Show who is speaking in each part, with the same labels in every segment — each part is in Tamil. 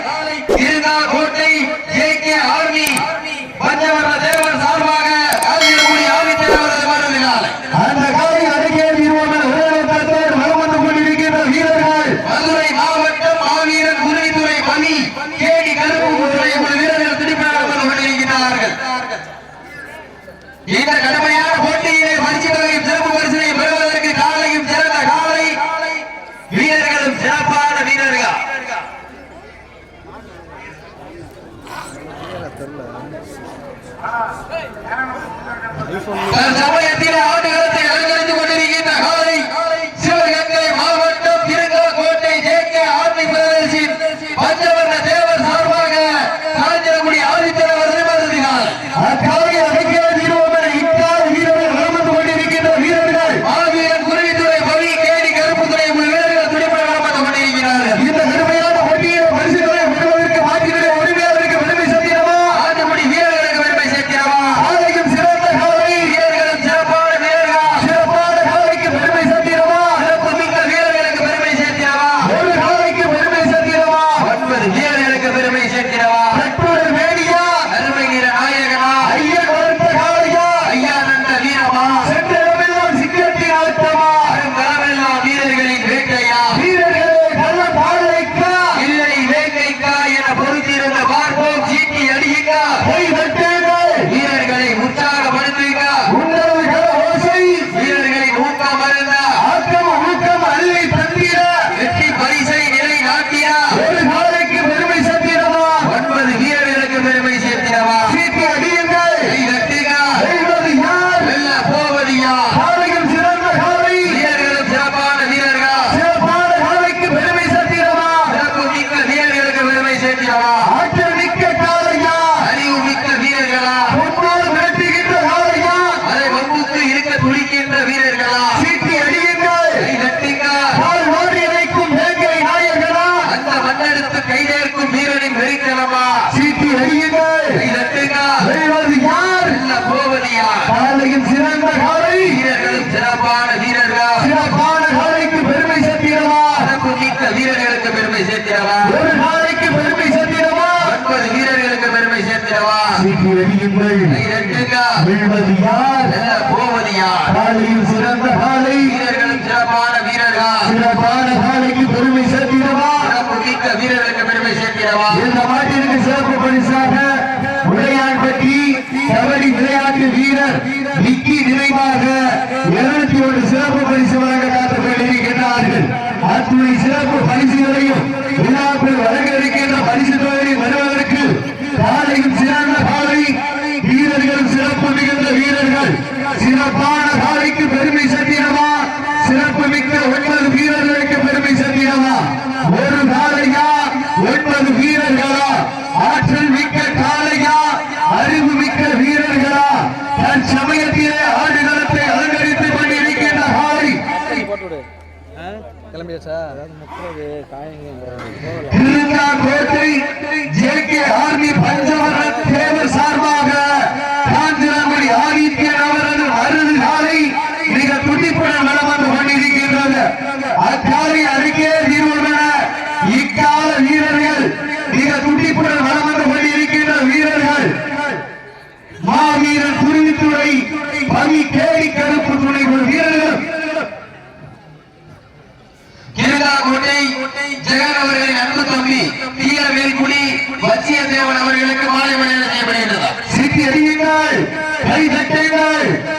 Speaker 1: காலை இருந்தால்
Speaker 2: தெரியல தெரிகின்றேன்
Speaker 1: வீழ்வது யார் போவது யார் காலையில் சிறந்த காலை.
Speaker 2: வீரர்களும் சிறப்பான வீரர்கள்.
Speaker 1: சிறப்பான காலைக்கு பெருமை
Speaker 2: சேர்த்திடவா? மிக்க வீரர்களுக்கு பெருமை சேர்த்திடவா?
Speaker 1: இந்த மாட்டிற்கு சிறப்பு பரிசாக விளையாட்பட்டி கபடி விளையாட்டு வீரர் விக்கி நினைவாக இருநூத்தி ஒரு சிறப்பு பரிசு வழங்க காத்திருக்கிறார்கள் அத்துணை சிறப்பு பரிசுகளையும் வழங்க இருக்கின்ற பரிசு தொகையை வீரர்கள் சிறப்பான சாலைக்கு பெருமை சேர்த்திடவா? சிறப்பு மிக்க ஒன்பது வீரர்களுக்கு பெருமை சேர்த்திடவா? ஒரு சாலையா? ஒன்பது வீரர்களா? ஆற்றல் மிக்க காலையா அறிவு மிக்க வீரர்களா? தற்சமயத்திலே ஆடுகளத்தை அலங்கரித்துக் கொண்டிருக்கின்ற காலை
Speaker 3: கிளம்பியாச்சா
Speaker 1: திருநாக்கோட்டை ஜே கே ஆர்மி பஞ்சவர தேவர் சார்பாக இருக்கக்கூடிய ஆதித்யன் அவரது அறுதி சாலை மிக துடிப்புடன் வளம் வந்து கொண்டிருக்கின்றது. அச்சாலை அறிக்கை தீர்வுகள் இக்கால வீரர்கள் மிக துடிப்புடன் வளம் வந்து கொண்டிருக்கின்ற வீரர்கள். மாவீரர் குருவித்துறை பவி கேடி கருப்பு துணை வீரர்கள்
Speaker 2: ஜெகன் அவர்களின் அன்பு தம்பி தீர வேல்குடி வச்சிய தேவன் அவர்களுக்கு மாலை மணியில் Kỳ địch.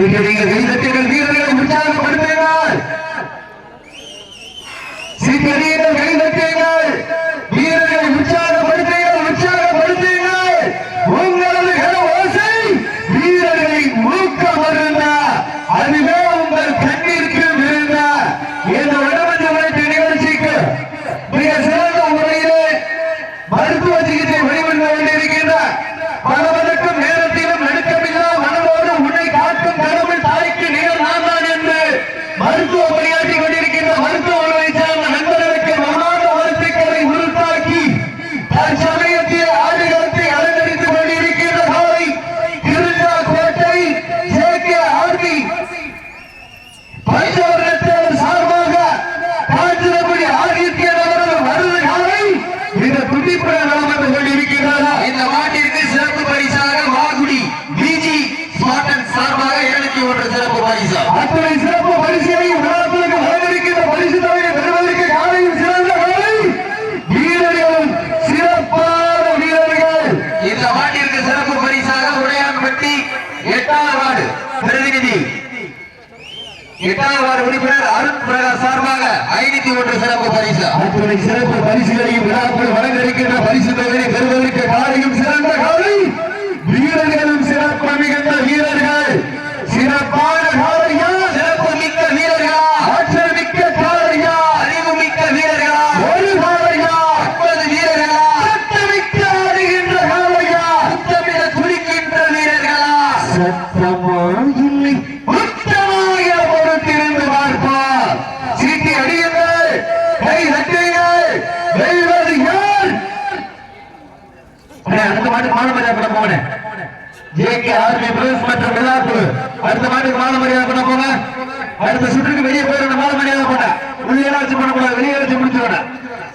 Speaker 2: சிறுநீர்கள் எட்டாம் வார உறுப்பினர் அருண் பிரகாஷ் சார்பாக ஐநூத்தி ஒன்று சிறப்பு பரிசு.
Speaker 1: அத்துறை சிறப்பு பரிசுகளையும் விழாக்கள் வழங்க இருக்கின்ற பரிசு தொகையை பெறுவதற்கு பாதையும் சிறந்த காலை மானமரியாதை பண்ண போங்க. ஜேகே ஆர்மி பிரதேச மற்றும் விழாக்குழு அடுத்த மாட்டுக்கு மானமரியாதை பண்ண போங்க. அடுத்த சுற்றுக்கு வெளியே போயிட மானமரியாதை பண்ண. உள்ளே வச்சு பண்ணக்கூடாது வெளியே வச்சு முடிச்சுக்கணும்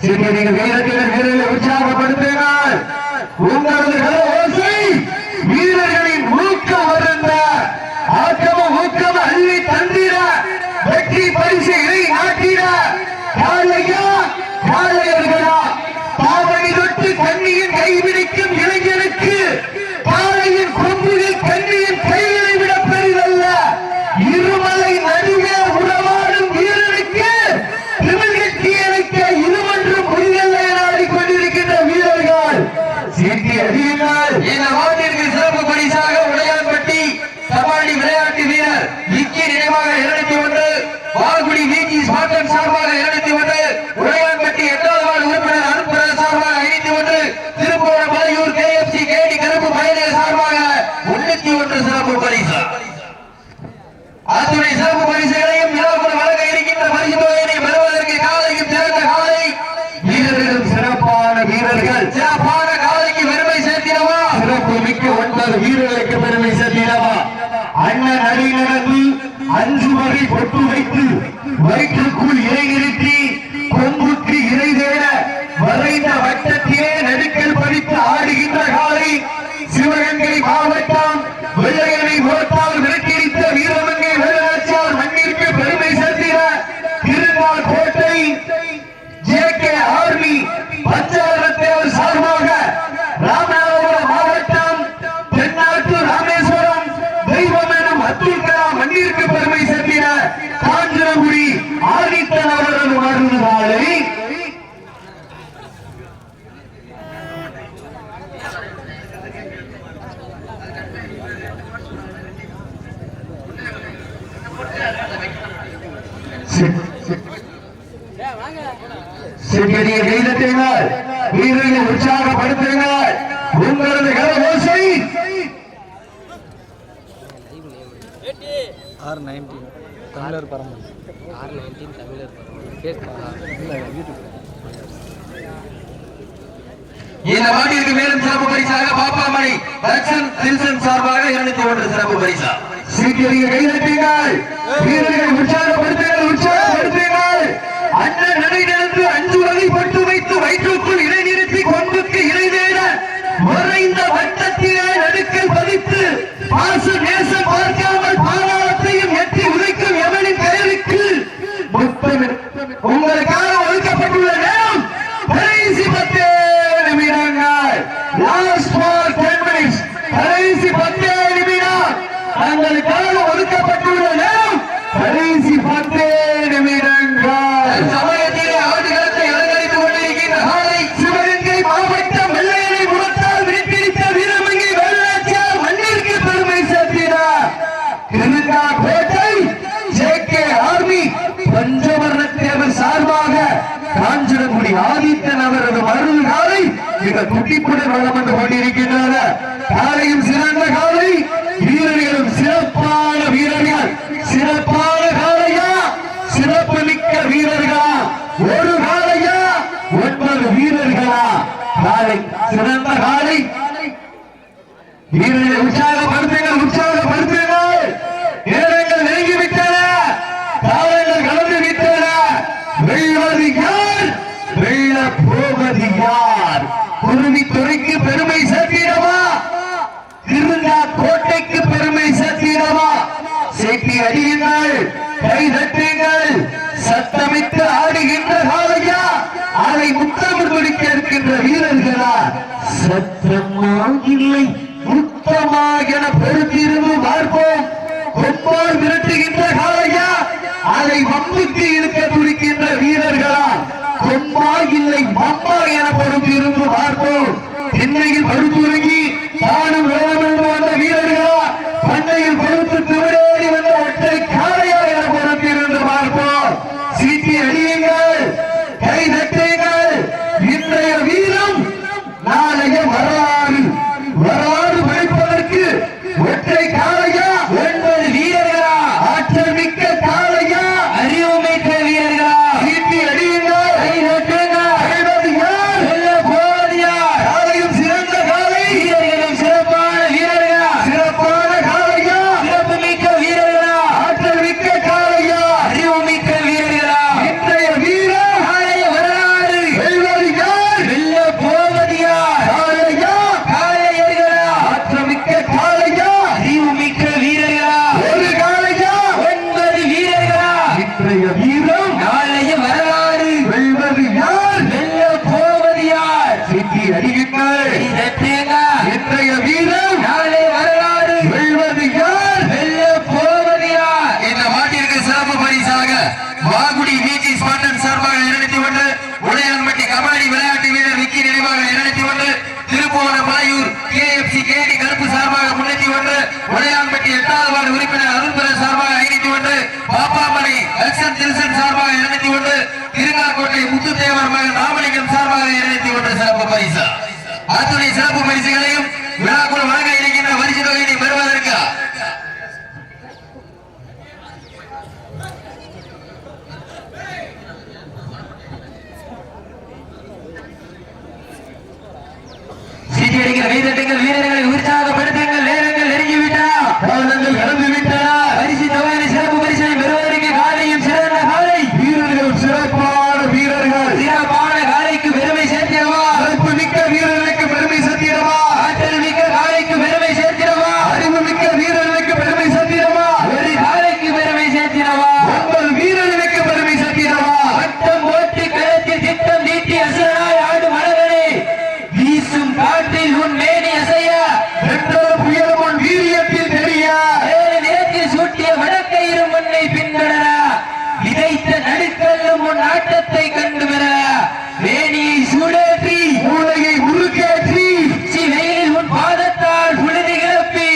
Speaker 1: சரி நீங்க வெளியே கையில் உற்சாகப்படுத்தினால் உங்களது வைத்து வயிற்றுக்குள் இறை
Speaker 2: இந்த மாட்டிற்கு மேலும் சிறப்பு பரிசாக பாப்பாமணி ரக்ஷன் சில்சன் சார்பாக இருநூத்தி ஒன்று சிறப்பு பரிசா.
Speaker 1: சீக்கிரிய கைதட்டுங்கள் வீரர்களை உற்சாகப்படுத்துங்கள் உற்சாகப்படுத்துங்கள். அண்ணன் நடை நடந்து அஞ்சு வகைப்பட்டு வைத்து வயிற்றுக்குள் இடை நிறுத்தி கொண்டுக்கு இடைவேட மறைந்த வட்டத்திலே நடுக்கல் பதித்து பாச நேசம் பார்க்காமல் பாதாளத்தையும் எட்டி உதைக்கும் எவனின் கைகளுக்கு முத்தமிழ் உங்களுக்காக லாஸ்ட் பால் டென் மினிட்ஸ் கடைசி பத்தே நிமிடம். தங்களுக்காக ஒதுக்கப்பட்டுள்ள நேரம் கடைசி பத்து மிக துடிப்புடன் வளம் வந்து கொண்டிருக்கின்றன. காலையும் சிறந்த காலை வீரர்களும் சிறப்பான வீரர்கள். சிறப்பான காலையா? சிறப்பு மிக்க வீரர்களா? ஒரு காலையா? ஒன்பது வீரர்களா? காலை சிறந்த காலை. வீரர்களை உற்சாகப்படுத்துங்கள் உற்சாகப்படுத்துங்கள். நேரங்கள் நெருங்கிவிட்டன. காலங்கள் கலந்து விட்டன வெல்வது யார்? வெல்ல போவது யார்? குருவித்துறைக்கு பெருமை சேர்த்திடவா திருந்தா கோட்டைக்கு பெருமை சேர்த்திடவா சேட்டி அடியுங்கள் கை தட்டுங்கள் சத்தமிட்டு ஆடுகின்ற காலையா அதை முத்தமிழ் குடிக்க இருக்கின்ற வீரர்களா? சத்தமா இல்லை முத்தமா என பெருத்திருந்து பார்ப்போம். கொம்பால் விரட்டுகின்ற காலையா அதை வம்புக்கு இருக்க துடிக்கின்ற வீரர்களா? கொம்பா இல்லை மம்பா என பொறுத்திருந்து பார்த்தோம். சென்னையில் மருத்துவ தானும் வேலமென்று வந்த வீரர்களா பண்ணையில் பொறுத்து திருடேறி வந்த ஒற்றை காளையா என பொறுத்திருந்து பார்ப்போம் சீட்டி அடியுங்கள் கை தட்டுங்கள் இன்றைய வீரம் நாளைய வரலாறு வரலாறு படிப்பதற்கு ஒற்றை காளையா ஒன்பது வீரர்களா ஆற்றல் மிக்க காளையா அறிவு மிக்க வீரர்களா சீட்டி அடியுங்கள் கை தட்டுங்கள் வெல்வது யார் வெல்ல போவது யார் காலையும் சிறந்த காலை வீரர்களும் சிறப்பான வீரர்களா சிறப்பான காளையா சிறப்பு மிக்க வீரர்களா ஆற்றல் மிக்க காளையா அறிவு மிக்க வீரர்களா இன்றைய வீரம் காளைய வரலாறு வெல்வது யார் வெல்ல போவது யார் காளையா காளையர்களா ஆற்றல் மிக்க காளையா அறிவு மிக்க வீரர்களா ஒரு காளையா ஒன்பது வீரர்களா இன்றைய வீரம் நாளைய வரலாறு வெல்வது யார் வெல்ல போவது யார் சிட்டி அடியுங்கள் இன்றைய வீரம் நாளை வரலாறு வெல்வது யார் வெல்ல போவது யார்
Speaker 4: இந்த மாட்டிற்கு சிறப்பு பரிசாக வாகுடி விஜி ஸ்பாண்டன் சார்பாக இருநூத்தி ஒன்று உடையான்பட்டி கபாடி விளையாட்டு வீரர் விக்கி நினைவாக இருநூத்தி ஒன்று திருப்புவன மலையூர் கேஎஃப்சி கேடி கருப்பு சார்பாக முன்னூத்தி ஒன்று உடையான்பட்டி எட்டாவது வார்டு உறுப்பினர் அருள்புர சார்பாக ஐநூத்தி ஒன்று பாப்பாமணி அல்சன் தில்சன் சார்பாக இருநூத்தி ஒன்று திருநாக்கோட்டை முத்துத்தேவர் மகன் ராமலிங்கம் சார்பாக இருநூத்தி ஒன்று சிறப்பு பரிசு. அத்துணை சிறப்பு பரிசுகளையும் விழாக்குள் வழங்க இருக்கின்ற பரிசு தொகையினை பெறுவதற்கு சீட்டி அடிக்கிற வீரர்கள் வீரர்களை உற்சாகப்படுத்துங்கள் நேரங்கள் நெருங்கிவிட்டன
Speaker 1: காலங்கள் கடந்து விட்டன
Speaker 4: பரிசு தொகையை சிறப்பு பரிசனை பெறுவதற்கு காலையும் சிறந்த காலை
Speaker 1: வீரர்கள் சிறப்பான வீரர்கள்
Speaker 4: சிறப்பான காலைக்கு பெருமை சேர்த்திடவா
Speaker 1: சிறப்பு மிக்க வீரர்களுக்கு பெருமை சத்திரமா
Speaker 4: ஆற்றல் மிக்க காலைக்கு பெருமை சேர்த்திடவா
Speaker 1: அறிவு மிக்க வீரர்களுக்கு பெருமை சத்திரமா
Speaker 4: ஒரு காலைக்கு பெருமை சேர்த்திடவா
Speaker 1: ஒன்பது வீரர்களுக்கு பெருமை சத்திரமா
Speaker 4: வட்டம் போட்டு களத்தில் திட்டம் நீட்டி அசுரனாய் ஆடு மலர்களே வீசும் காற்றில் உன் மேனி அசைய
Speaker 1: வெற்றல புயலும் உன் வீரியத்தில் தெரிய
Speaker 4: வேறு நிறத்தில் சூட்டிய வடக்கயிறு முன்னை பின்தொடர விதைத்த நடுக்கல்லும் உன் ஆட்டத்தை கண்டு பெற வேணியை சூடேற்றி
Speaker 1: மூளையை உருக்கேற்றி
Speaker 4: உச்சி வெயிலில் உன் பாதத்தால் புழுதி கிளப்பி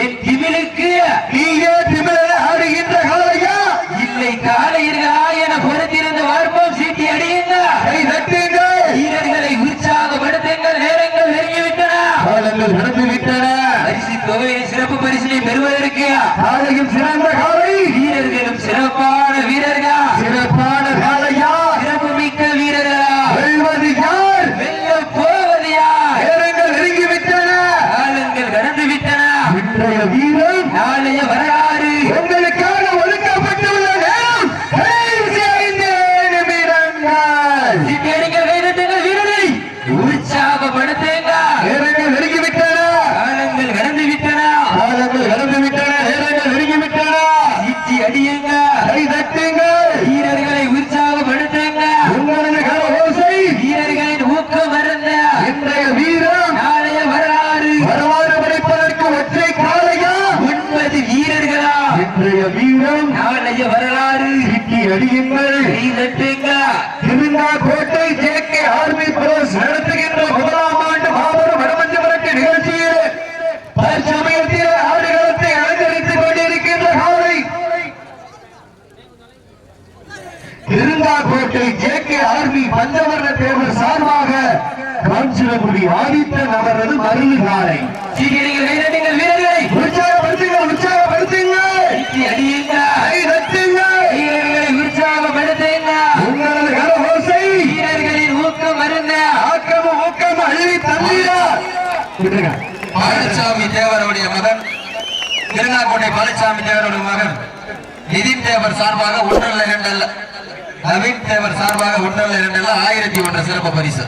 Speaker 4: என் திமிலுக்கு
Speaker 1: நீயே திமிர ஆடுகின்ற காலையா
Speaker 4: இல்லை காலையர்களா என பொறுத்திருந்து பார்ப்போம் சீட்டி அடியுங்க
Speaker 1: கை தட்டுங்கள்
Speaker 4: வீரர்களை உற்சாகப்படுத்துங்கள் நேரங்கள் நெருங்கிவிட்டன
Speaker 1: காலங்கள் நடந்து விட்டன
Speaker 4: பரிசு தொகையை சிறப்பு பரிசினை பெறுவதற்கு
Speaker 1: காலையும் சிறந்த காலை.
Speaker 4: வீரர்களும் சிறப்பான வீரர்களா?
Speaker 1: சிறப்பான காலையா?
Speaker 4: சிறப்பு மிக்க வீரர்களா?
Speaker 1: வெல்வது யார்?
Speaker 4: வெல்ல போவது யார்?
Speaker 1: நேரங்கள் நெருங்கி விட்டன
Speaker 4: காலங்கள் கடந்து விட்டன
Speaker 1: இன்றைய வீரம்
Speaker 4: நாளைய வரலாறு
Speaker 1: உங்களுக்காக ஒதுக்கப்பட்டுள்ள நேரம் கடைசி ஐந்து நிமிடங்கள்
Speaker 4: சீட்டியடிங்கள் கைதட்டுங்கள் வீரரை உற்சாகப்படுத்துங்க
Speaker 1: நேரங்கள் நெருங்கி விட்டன
Speaker 4: காலங்கள் கடந்து விட்டன
Speaker 1: காலங்கள் கடந்து விட்டன நேரங்கள் நெருங்கி விட்டன
Speaker 4: சீட்டி அடியுங்க
Speaker 1: கை தட்டுங்கள்
Speaker 4: வீரர்களை உற்சாகப்படுத்துங்க
Speaker 1: உங்களது கர ஓசை
Speaker 4: வீரர்களின் ஊக்கம் வருந்த
Speaker 1: இன்றைய வீரம்
Speaker 4: நாளைய வரலாறு
Speaker 1: வரலாறு படைப்பதற்கு ஒற்றை காலையா
Speaker 4: ஒன்பது
Speaker 1: இன்றைய வீரம்
Speaker 4: நாளைய வரலாறு.
Speaker 1: சீட்டி அடியுங்கள்.
Speaker 4: கை தட்டுங்க.
Speaker 1: திருநா கோட்டை ஜே கே ஆர்மி புரோஸ் நடத்துகின்ற முதலாம் ஆண்டு மாபெரும் வடமஞ்ச விரட்டு நிகழ்ச்சியில் தற்சமயத்தில் ஆடுகளத்தை அலங்கரித்துக் கொண்டிருக்கின்ற காலை. திருந்தாக்கோட்டை ஜே கே ஆர்மி பஞ்சவர்ண தேவர் சார்பாக காஞ்சிரகுடி ஆதித்தன் அவரது மருது காலை.
Speaker 2: சீக்கிரங்கள் வீரர்கள். பழனிசாமி தேவருடைய மகன் திருநாக்கோட்டை பழனிசாமி தேவருடைய மகன் நிதின் தேவர் சார்பாக ஒன்றல்ல இரண்டல்ல நவீன் தேவர் சார்பாக ஒன்றல்ல இரண்டல்ல ஆயிரத்தி ஒன்று சிறப்பு பரிசு.